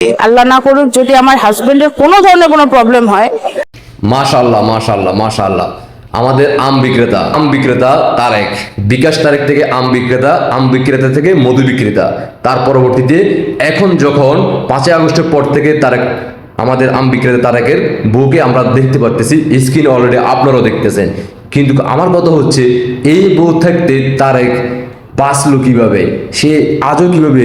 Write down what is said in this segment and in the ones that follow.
আল্লাহ না করুক, যদি আমার হাজবেন্ডের কোনো ধরনের কোনো প্রবলেম হয়। মাশাল্লাহ মাশাল্লাহ মাশাল্লাহ আমাদের আম বিক্রেতা আম বিক্রেতা তারেক বিকাশ তারেক থেকে আম বিক্রেতা আম বিক্রেতা থেকে মধু বিক্রেতা। তার পরবর্তীতে এখন যখন পাঁচই আগস্টের পর থেকে তারেক আমাদের আম বিক্রেতা তারেকের বউকে আমরা দেখতে পারতেছি স্ক্রিন অলরেডি আপনারাও দেখতেছেন। কিন্তু আমার কথা হচ্ছে, এই বউ থাকতে তারেক বাঁচলো কীভাবে? সে আজও কীভাবে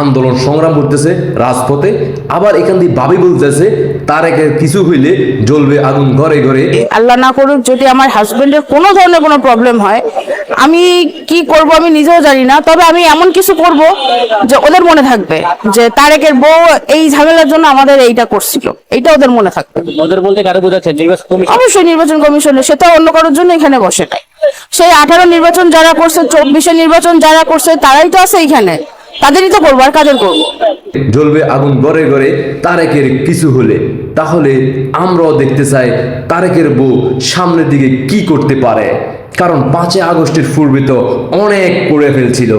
আন্দোলন সংগ্রাম করতেছে রাজপথে? আবার এখান দিয়ে বাবি বলতেছে তারেকের কিছু হইলে জ্বলবে আগুন ঘরে ঘরে। আল্লাহ না করুক যদি আমার হাজবেন্ডের কোনো ধরনের কোনো প্রবলেম হয় আমি কি করব আমি নিজেও জানি না তবে আমি এমন কিছু করব যে ওদের মনে থাকবে যে তারেকের বউ এই ঝামেলার জন্য আমাদের এইটা করছিল। এইটা ওদের মনে থাকবে। ওদের বলতে কারও বোঝাচ্ছে নির্বাচন কমিশন। অবশ্যই নির্বাচন কমিশনে সেটা অন্য কারোর জন্য এখানে বসে নাই। সেই আঠারো নির্বাচন যারা করছে, চব্বিশে নির্বাচন যারা করছে, তারাই তো আছে এখানে তাদেরই তো করব, আর কাদের করব? জ্বলবে আগুন গড়ে গড়ে তারেকের কিছু হলে। তাহলে আমরাও দেখতে চাই তারেকের বউ সামনের দিকে কি করতে পারে। কারণ পাঁচই আগস্টের পূর্বে তো অনেক করে ফেলছিল,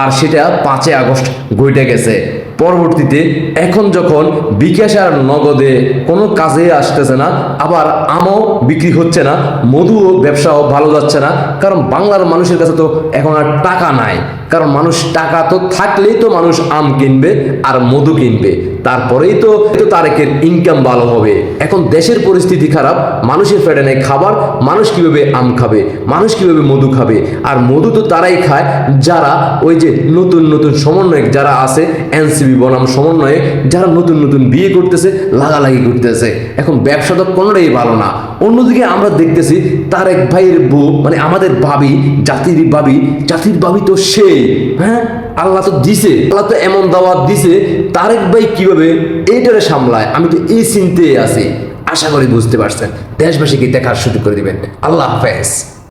আর সেটা পাঁচই আগস্ট ঘটে গেছে। পরবর্তীতে এখন যখন বিকাশ আর নগদে কোনো কাজে আসতেছে না, আবার আমও বিক্রি হচ্ছে না, মধুও ব্যবসাও ভালো যাচ্ছে না, কারণ বাংলার মানুষের কাছে তো এখন আর টাকা নাই। কারণ মানুষ টাকা তো থাকলেই তো মানুষ আম কিনবে আর মধু কিনবে, তারপরেই তো তারেকের ইনকাম ভালো হবে। এখন দেশের পরিস্থিতি খারাপ, মানুষের পেটে নেই খাবার, মানুষ কীভাবে আম খাবে? মানুষ কীভাবে মধু খাবে? আর মধু তো তারাই খায়। যারা ওই যে নতুন নতুন সমন্বয়ক যারা আছে এনসিবি বনাম সমন্বয়ে যারা নতুন নতুন বিয়ে করতেছে, লাগালাগি করতেছে। এখন ব্যবসা তো কোনোটাই ভালো না। অন্যদিকে আমরা দেখতেছি তারেক ভাইয়ের বউ মানে আমাদের ভাবি, জাতির ভাবি জাতির ভাবি তো সে হ্যাঁ? আল্লাহ তো দিছে, আল্লাহ তো এমন দাওয়াত দিছে তারেক ভাই কীভাবে এইটারে সামলায়? আমি তো এই চিন্তে আছি। আশা করি বুঝতে পারছেন। দেশবাসীকে দেখার সুযোগ করে দিবেন। আল্লাহ হাফেজ।